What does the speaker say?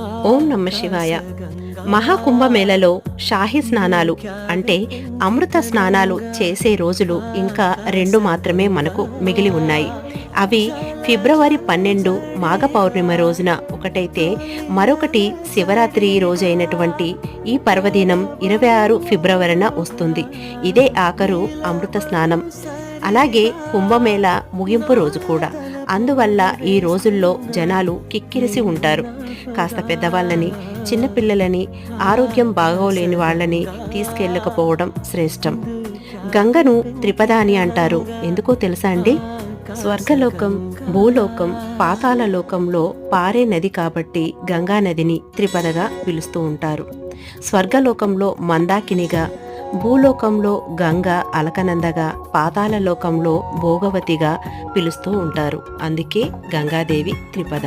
ఓం నమ శివాయ. మహాకుంభమేళలో షాహి స్నానాలు అంటే అమృత స్నానాలు చేసే రోజులు ఇంకా రెండు మాత్రమే మనకు మిగిలి ఉన్నాయి. అవి ఫిబ్రవరి పన్నెండు మాఘ పౌర్ణిమ రోజున ఒకటైతే మరొకటి శివరాత్రి రోజైనటువంటి ఈ పర్వదినం ఇరవై ఆరు ఫిబ్రవరిన వస్తుంది. ఇదే ఆఖరు అమృత స్నానం. అలాగే కుంభమేళ ముగింపు రోజు కూడా. అందువల్ల ఈ రోజుల్లో జనాలు కిక్కిరిసి ఉంటారు. కాస్త పెద్దవాళ్ళని చిన్నపిల్లలని ఆరోగ్యం బాగోలేని వాళ్ళని తీసుకెళ్ళకపోవడం శ్రేష్టం. గంగను త్రిపదాని అంటారు. ఎందుకో తెలుసా అండి? స్వర్గలోకం భూలోకం పాతాళ లోకంలో పారే నది కాబట్టి గంగా నదిని త్రిపదగా పిలుస్తూ ఉంటారు. స్వర్గలోకంలో మందాకినిగా భూలోకంలో గంగ అలకనందగా పాతాళలోకంలో భోగవతిగా పిలుస్తూ ఉంటారు. అందుకే గంగాదేవి త్రిపద.